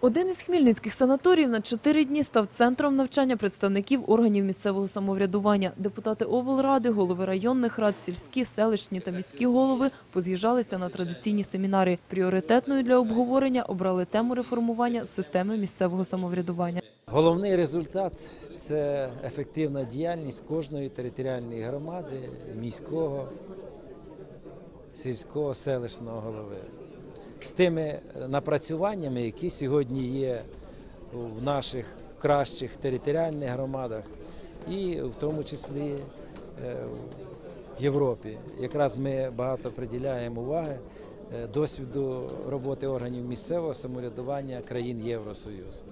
Один із хмельницьких санаторіїв на чотири дні став центром навчання представників органів місцевого самоврядування. Депутати облради, голови районних рад, сільські, селищні та міські голови поз'їжджалися на традиційні семінари. Пріоритетною для обговорення обрали тему реформування системи місцевого самоврядування. Головний результат це ефективна діяльність кожної територіальної громади, міського, сільського, селищного голови. З тими напрацюваннями, які сьогодні є в наших кращих територіальних громадах, і в тому числі е, в Європі. Якраз ми багато приділяємо уваги е, досвіду роботи органів місцевого самоврядування країн Євросоюзу.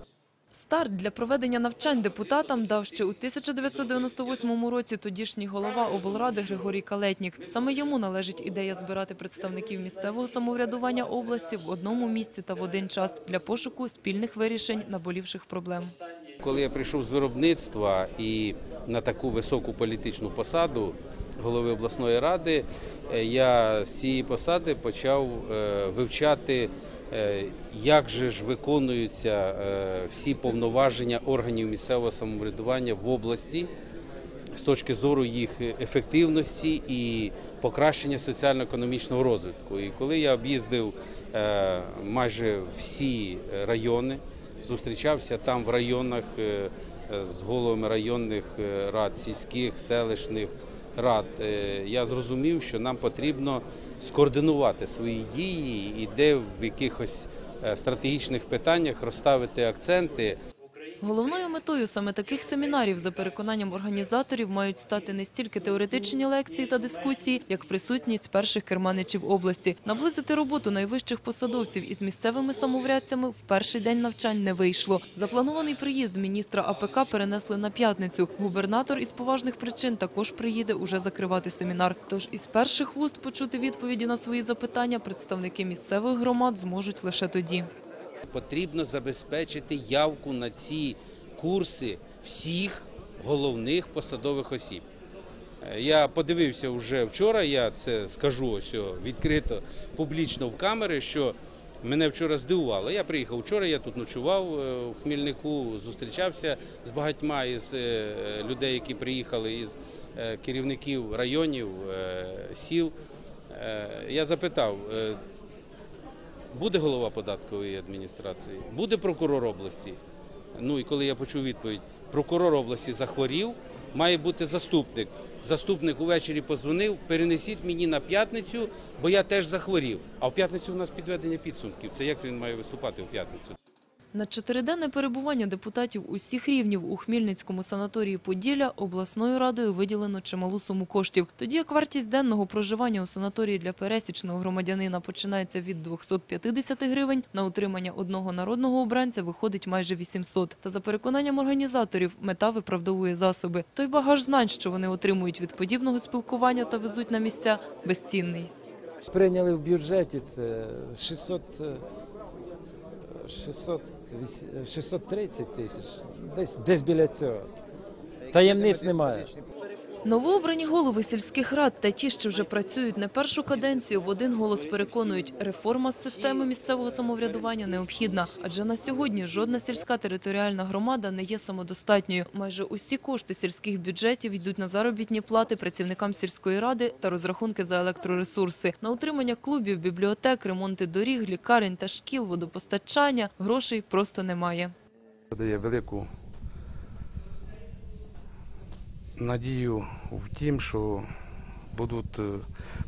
Старт для проведення навчань депутатам дав ще у 1998 році тодішній голова облради Григорій Калетнік. Саме йому належить ідея збирати представників місцевого самоврядування області в одному місці та в один час для пошуку спільних вирішень наболівших проблем. Коли я прийшов з виробництва і на таку високу політичну посаду голови обласної ради, е, я з цієї посади почав е, вивчати, як же ж виконуються е, всі повноваження органів місцевого самоврядування в області з точки зору їх ефективності і покращення соціально-економічного розвитку. І коли я об'їздив е, майже всі райони, зустрічався там в районах е, е, з головами районних е, рад, сільських, селищних рад, е, я зрозумів, що нам потрібно скоординувати свої дії і де в якихось е, стратегічних питаннях розставити акценти. Головною метою саме таких семінарів, за переконанням організаторів, мають стати не стільки теоретичні лекції та дискусії, як присутність перших керманичів області. Наблизити роботу найвищих посадовців із місцевими самоврядцями в перший день навчань не вийшло. Запланований приїзд міністра АПК перенесли на п'ятницю. Губернатор із поважних причин також приїде уже закривати семінар. Тож із перших вуст почути відповіді на свої запитання представники місцевих громад зможуть лише тоді. Потрібно забезпечити явку на ці курси всіх головних посадових осіб. Е, Я подивився вже вчора, я це скажу ось відкрито публічно в камери, що мене вчора здивувало. Я приїхав вчора, я тут ночував е, в Хмільнику, зустрічався з багатьма із е, людей, які приїхали із керівників районів, сіл. Я запитав, Буде голова податкової адміністрації, буде прокурор області. Ну і коли я почув відповідь, прокурор області захворів, має бути заступник. Заступник увечері позвонив, перенесіть мені на п'ятницю, бо я теж захворів. А в п'ятницю у нас підведення підсумків. Це як він має виступати в п'ятницю? На чотириденне перебування депутатів усіх рівнів у Хмільницькому санаторії Поділля обласною радою виділено чималу суму коштів. Тоді як вартість денного проживання у санаторії для пересічного громадянина починається від 250 гривень, на утримання одного народного обранця виходить майже 800. Та за переконанням організаторів, мета виправдовує засоби. Той багаж знань, що вони отримують від подібного спілкування та везуть на місця, безцінний. Прийняли в бюджеті це 600, е, 600, 630 тисяч, десь, десь біля цього. Таємниць немає. Новообрані голови сільських рад та ті, що вже працюють не першу каденцію, в один голос переконують, реформа з системи місцевого самоврядування необхідна. Адже на сьогодні жодна сільська територіальна громада не є самодостатньою. Майже усі кошти сільських бюджетів йдуть на заробітні плати працівникам сільської ради та розрахунки за електроресурси. На утримання клубів, бібліотек, ремонти доріг, лікарень та шкіл, водопостачання грошей просто немає. дає велику надію в тім, що будуть е,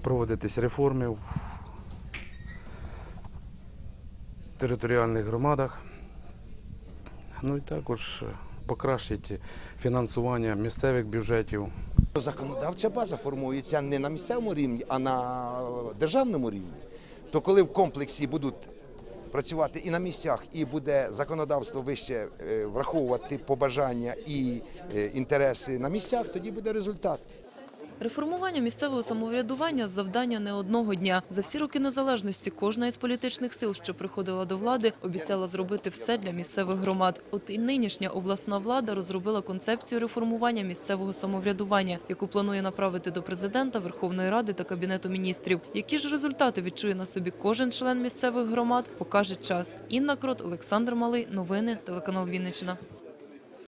проводитись реформи в територіальних громадах. Ну і також е, покращить фінансування місцевих бюджетів. Законодавча база формується не на місцевому рівні, а на державному рівні. То коли в комплексі будуть працювати і на місцях, і буде законодавство вище е, враховувати побажання і е, інтереси на місцях, тоді буде результат. Реформування місцевого самоврядування – завдання не одного дня. За всі роки незалежності кожна із політичних сил, що приходила до влади, обіцяла зробити все для місцевих громад. От і нинішня обласна влада розробила концепцію реформування місцевого самоврядування, яку планує направити до президента, Верховної Ради та Кабінету міністрів. Які ж результати відчує на собі кожен член місцевих громад, покаже час. Інна Крот, Олександр Малий. Новини, телеканал Вінниччина.